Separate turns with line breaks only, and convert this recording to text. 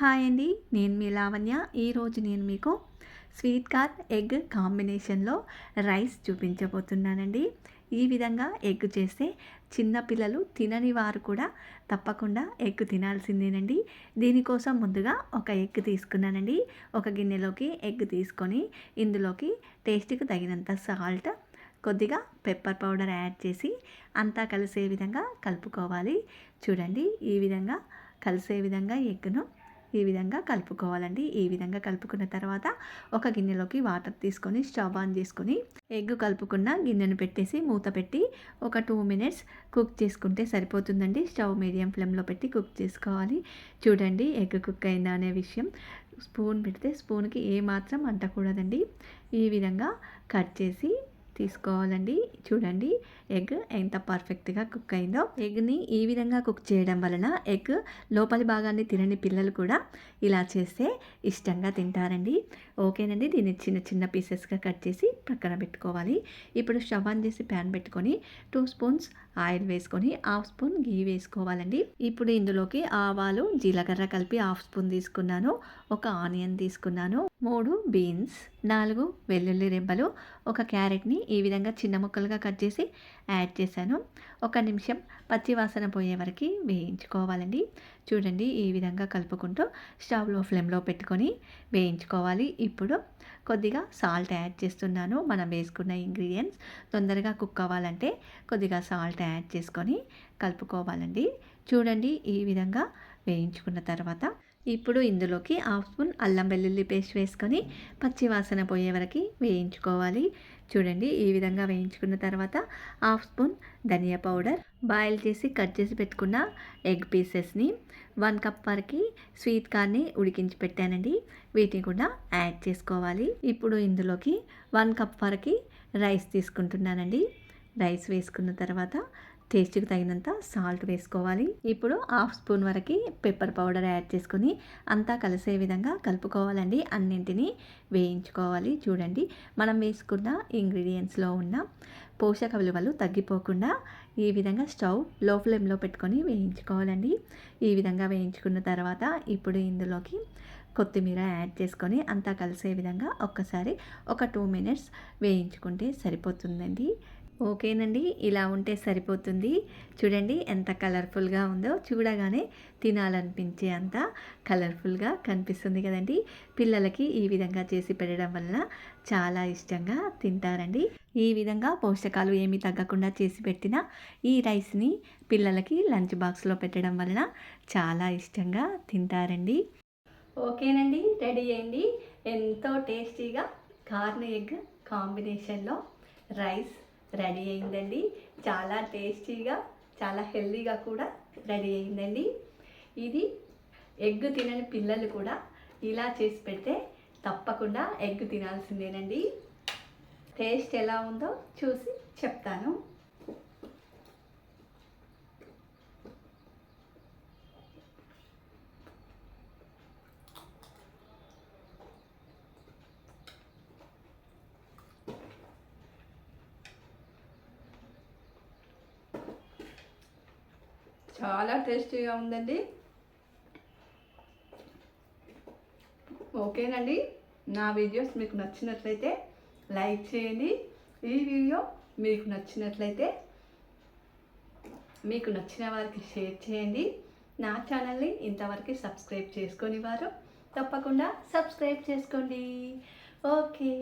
Hi అండి నేను మీ లావణ్య. ఈరోజు నేను మీకు స్వీట్ కార్న్ ఎగ్ కాంబినేషన్లో రైస్ చూపించబోతున్నానండి. ఈ విధంగా ఎగ్ చేస్తే చిన్నపిల్లలు తినని వారు కూడా తప్పకుండా ఎగ్ తినాల్సిందేనండి. దీనికోసం ముందుగా ఒక ఎగ్ తీసుకున్నానండి. ఒక గిన్నెలోకి ఎగ్ తీసుకొని ఇందులోకి టేస్ట్కి తగినంత సాల్ట్ కొద్దిగా పెప్పర్ పౌడర్ యాడ్ చేసి అంతా కలిసే విధంగా కలుపుకోవాలి. చూడండి ఈ విధంగా కలిసే విధంగా ఎగ్ను ఈ విధంగా కలుపుకోవాలండి. ఈ విధంగా కలుపుకున్న తర్వాత ఒక గిన్నెలోకి వాటర్ తీసుకొని స్టవ్ ఆన్ చేసుకొని ఎగ్ కలుపుకున్న గిన్నెను పెట్టేసి మూత పెట్టి ఒక టూ మినిట్స్ కుక్ చేసుకుంటే సరిపోతుందండి. స్టవ్ మీడియం ఫ్లేమ్లో పెట్టి కుక్ చేసుకోవాలి. చూడండి ఎగ్ కుక్ అయిందా అనే విషయం. స్పూన్ పెడితే స్పూన్కి ఏమాత్రం అంటకూడదండి. ఈ విధంగా కట్ చేసి తీసుకోవాలండి. చూడండి ఎగ్ ఎంత పర్ఫెక్ట్గా కుక్ అయిందో. ఎగ్ని ఈ విధంగా కుక్ చేయడం వలన ఎగ్ లోపలి భాగాన్ని తినని పిల్లలు కూడా ఇలా చేస్తే ఇష్టంగా తింటారండి. ఓకేనండి దీన్ని చిన్న చిన్న పీసెస్గా కట్ చేసి పక్కన పెట్టుకోవాలి. ఇప్పుడు స్టవ్ ఆన్ చేసి ప్యాన్ పెట్టుకొని టూ స్పూన్స్ ఆయిల్ వేసుకొని హాఫ్ స్పూన్ గీ వేసుకోవాలండి. ఇప్పుడు ఇందులోకి ఆవాలు జీలకర్ర కలిపి హాఫ్ స్పూన్ తీసుకున్నాను. ఒక ఆనియన్ తీసుకున్నాను. మూడు బీన్స్ నాలుగు వెల్లుల్లి రెబ్బలు ఒక క్యారెట్ని ఈ విధంగా చిన్న ముక్కలుగా కట్ చేసి యాడ్ చేశాను. ఒక నిమిషం పచ్చి వాసన పోయే వరకు వేయించుకోవాలండి. చూడండి ఈ విధంగా కలుపుకుంటూ స్టవ్లో ఫ్లేమ్లో పెట్టుకొని వేయించుకోవాలి. ఇప్పుడు కొద్దిగా సాల్ట్ యాడ్ చేస్తున్నాను. మనం వేసుకున్న ఇంగ్రీడియంట్స్ తొందరగా కుక్ అవ్వాలంటే కొద్దిగా సాల్ట్ యాడ్ చేసుకొని కలుపుకోవాలండి. చూడండి ఈ విధంగా వేయించుకున్న తర్వాత ఇప్పుడు ఇందులోకి హాఫ్ స్పూన్ అల్లం వెల్లుల్లి పేస్ట్ వేసుకొని పచ్చి వాసన పోయే వరకు వేయించుకోవాలి. చూడండి ఈ విధంగా వేయించుకున్న తర్వాత హాఫ్ స్పూన్ ధనియా పౌడర్ బాయిల్ చేసి కట్ చేసి పెట్టుకున్న ఎగ్ పీసెస్ని వన్ కప్ వరకు స్వీట్ కార్న్ని ఉడికించి పెట్టానండి. వీటిని కూడా యాడ్ చేసుకోవాలి. ఇప్పుడు ఇందులోకి వన్ కప్ వరకు రైస్ తీసుకుంటున్నానండి. రైస్ వేసుకున్న తర్వాత టేస్ట్కి తగినంత సాల్ట్ వేసుకోవాలి. ఇప్పుడు హాఫ్ స్పూన్ వరకు పెప్పర్ పౌడర్ యాడ్ చేసుకొని అంతా కలిసే విధంగా కలుపుకోవాలండి. అన్నింటినీ వేయించుకోవాలి. చూడండి మనం వేసుకున్న ఇంగ్రీడియంట్స్లో ఉన్న పోషక విలువలు తగ్గిపోకుండా ఈ విధంగా స్టవ్లో ఫ్లేమ్లో పెట్టుకొని వేయించుకోవాలండి. ఈ విధంగా వేయించుకున్న తర్వాత ఇప్పుడు ఇందులోకి కొత్తిమీర యాడ్ చేసుకొని అంతా కలిసే విధంగా ఒక్కసారి ఒక టూ మినిట్స్ వేయించుకుంటే సరిపోతుందండి. ఓకేనండి. ఇలా ఉంటే సరిపోతుంది. చూడండి ఎంత కలర్ఫుల్గా ఉందో. చూడగానే తినాలనిపించే అంత కలర్ఫుల్గా కనిపిస్తుంది కదండి. పిల్లలకి ఈ విధంగా చేసి పెట్టడం వలన చాలా ఇష్టంగా తింటారండి. ఈ విధంగా పోషకాలు ఏమీ తగ్గకుండా చేసి పెట్టిన ఈ రైస్ని పిల్లలకి లంచ్ బాక్స్లో పెట్టడం వలన చాలా ఇష్టంగా తింటారండి. ఓకేనండి. రెడీ అయ్యండి. ఎంతో టేస్టీగా కార్న్ ఎగ్ కాంబినేషన్లో రైస్ రెడీ అయిందండి. చాలా టేస్టీగా చాలా హెల్దీగా కూడా రెడీ అయిందండి. ఇది ఎగ్ తినని పిల్లలు కూడా ఇలా చేసి పెడితే తప్పకుండా ఎగ్ తినాల్సిందేనండి. టేస్ట్ ఎలా ఉందో చూసి చెప్తాను. చాలా టేస్టీగా ఉందండి. ఓకేనండి. నా వీడియోస్ మీకు నచ్చినట్లయితే లైక్ చేయండి. ఈ వీడియో మీకు నచ్చినట్లయితే మీకు నచ్చిన వారికి షేర్ చేయండి. నా ఛానల్ని ఇంతవరకు సబ్స్క్రైబ్ చేసుకొని వారు తప్పకుండా సబ్స్క్రైబ్ చేసుకోండి. ఓకే.